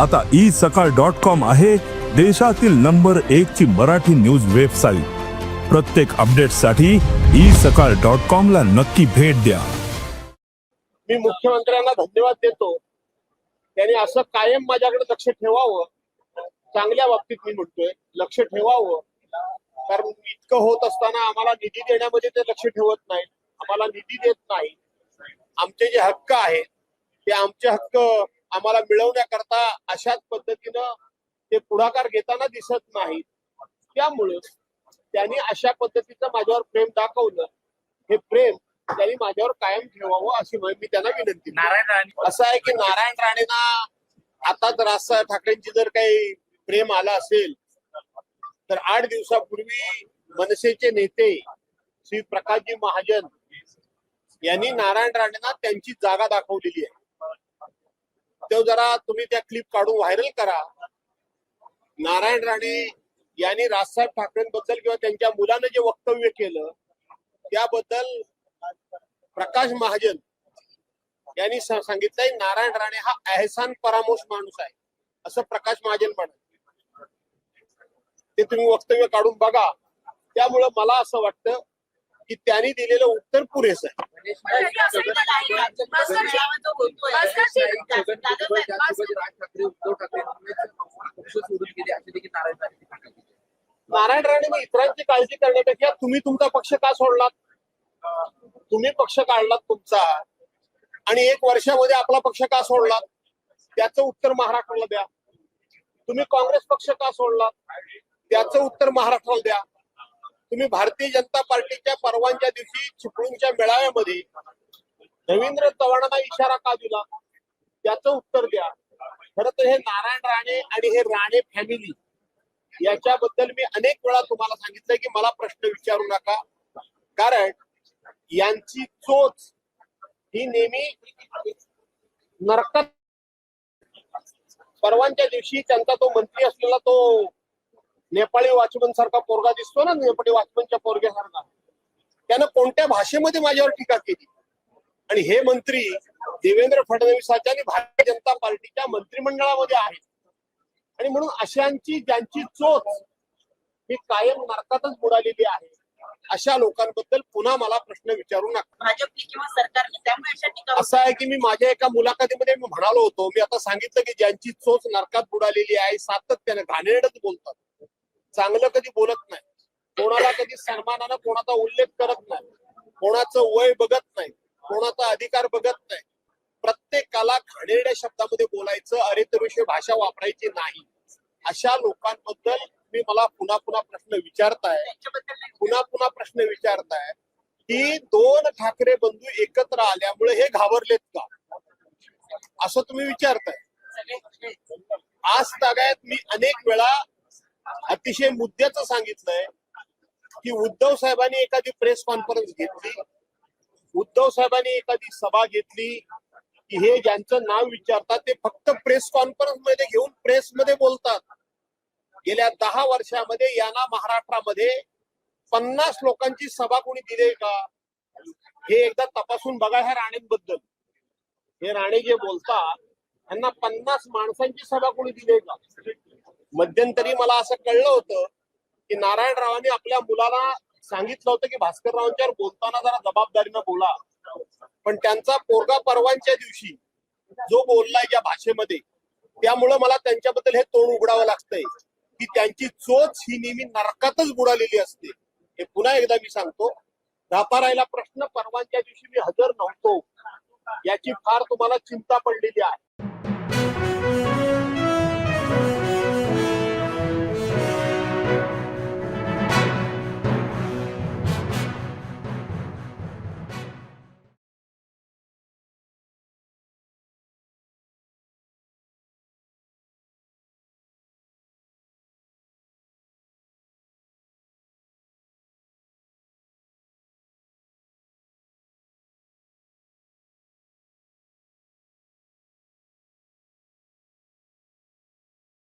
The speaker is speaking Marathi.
आता ई सकाळ डॉट कॉम आहे देशातील नंबर एक ची मराठी न्यूज वेबसाईट. प्रत्येक अपडेटसाठी ई सकाळ डॉट कॉम ला नक्की भेट द्या. मी मुख्यमंत्र्यांना धन्यवाद देतो. त्यांनी असं कायम माझ्याकडे लक्ष ठेवावं. चांगल्या बाबतीत मी म्हणतोय लक्ष ठेवावं. कारण इतकं होत असताना आम्हाला निधी देण्यामध्ये ते लक्ष ठेवत नाही आम्हाला निधी देत नाही आमचे जे हक्क आहेत ते आमचे हक्क आम्हाला मिळवण्याकरता अशाच पद्धतीनं ते पुढाकार घेताना दिसत नाहीत. त्यामुळं त्यांनी अशा पद्धतीचं माझ्यावर प्रेम दाखवलं. हे प्रेम त्यांनी माझ्यावर कायम ठेवावं अशी मी त्यांना विनंती. नारायण राणे. असं आहे की नारायण राणेंना आता जर राजसाहेब ठाकरेंची जर काही प्रेम आलं असेल तर आठ दिवसापूर्वी मनसेचे नेते श्री प्रकाशजी महाजन यांनी नारायण राणेंना त्यांची जागा दाखवलेली आहे. तो जरा तुम्ही त्या क्लिप काढून व्हायरल करा. नारायण राणे यांनी राजसाहेब ठाकरेंबद्दल किंवा त्यांच्या मुलानं जे वक्तव्य केलं त्याबद्दल प्रकाश महाजन यांनी सांगितलंय नारायण राणे हा एहसान परामोश माणूस आहे. असं प्रकाश महाजन म्हणत. ते तुम्ही वक्तव्य काढून बघा. त्यामुळं मला असं वाटतं की त्यांनी दिलेलं उत्तर पुरेसं आहे. नारायण राणे इतरांची काळजी करण्यापेक्षा तुम्ही तुमचा पक्ष का सोडलात? तुम्ही पक्ष काढलात तुमचा. आणि एक वर्षामध्ये आपला पक्ष का सोडलात? त्याचं उत्तर महाराष्ट्राला द्या. तुम्ही काँग्रेस पक्ष का सोडलात? त्याचं उत्तर महाराष्ट्राला द्या. तुम्ही भारतीय जनता पार्टीच्या परवानच्या दिवशी चिपळूणच्या मेळाव्यामध्ये रवींद्र चव्हाणांना इशारा का दिला? त्याचं उत्तर द्या. खरं तर हे नारायण राणे आणि हे राणे फॅमिली याच्याबद्दल मी अनेक वेळा तुम्हाला सांगितलंय की मला प्रश्न विचारू नका. कारण यांची चोच ही नेहमी नरकात परवानच्या दिवशी त्यांचा तो मंत्री असलेला तो नेपाळी वॉचमन सारखा पोरगा दिसतो ना नेपाळी वॉचमनच्या पोरग्यासारखा त्यानं कोणत्या भाषेमध्ये माझ्यावर टीका केली? आणि हे मंत्री देवेंद्र फडणवीसाच्या आणि भारतीय जनता पार्टीच्या मंत्रिमंडळामध्ये आहेत. आणि म्हणून अशांची ज्यांची चोच ही कायम नरकातच बुडालेली आहे अशा लोकांबद्दल पुन्हा मला प्रश्न विचारू नका. असं आहे की मी माझ्या एका मुलाखतीमध्ये मी म्हणालो होतो मी आता सांगितलं की ज्यांची चोच नरकात बुडालेली आहे सातत्याने घाणेरडच बोलतात. चांगलं कधी बोलत नाही. कोणाला कधी सन्मानानं कोणाचा उल्लेख करत नाही. कोणाचं वय बघत नाही. कोणाचा अधिकार बघत नाही. प्रत्येकाला घाणेरड्या शब्दामध्ये बोलायचं अरे विषय भाषा वापरायची नाही. अशा लोकांबद्दल मी मला पुन्हा पुन्हा प्रश्न विचारताय. पुन्हा पुन्हा प्रश्न विचारताय. की दोन ठाकरे बंधू एकत्र आल्यामुळे हे घाबरलेत का? असं तुम्ही विचारताय. आज तागायत मी अनेक वेळा अतिशय मुद्द्याचं सांगितलंय की उद्धव साहेबांनी एखादी प्रेस कॉन्फरन्स घेतली. उद्धव साहेबांनी एखादी सभा घेतली की हे ज्यांचं नाव विचारतात ते फक्त प्रेस कॉन्फरन्समध्ये घेऊन प्रेस मध्ये बोलतात. गेल्या दहा वर्षामध्ये यांना महाराष्ट्रामध्ये पन्नास लोकांची सभा कोणी दिली का? हे एकदा तपासून बघा ह्या राणेंबद्दल. हे राणे जे बोलतात त्यांना पन्नास माणसांची सभा कोणी दिली का? मध्यंतरी मला असं कळलं होतं की नारायणरावांनी आपल्या मुलाला सांगितलं होतं की भास्कररावांच्यावर बोलताना जरा जबाबदारीनं बोला. पण त्यांचा पोरगा परवांच्या दिवशी जो बोललाय ज्या भाषेमध्ये त्यामुळं मला त्यांच्याबद्दल हे तोंड उघडावं लागतंय. की त्यांची चोच ही नेहमी नरकातच बुडालेली असते. हे पुन्हा एकदा मी सांगतो. व्यापारायला प्रश्न परवानच्या दिवशी मी हजर नव्हतो. याची फार तुम्हाला चिंता पडलेली आहे.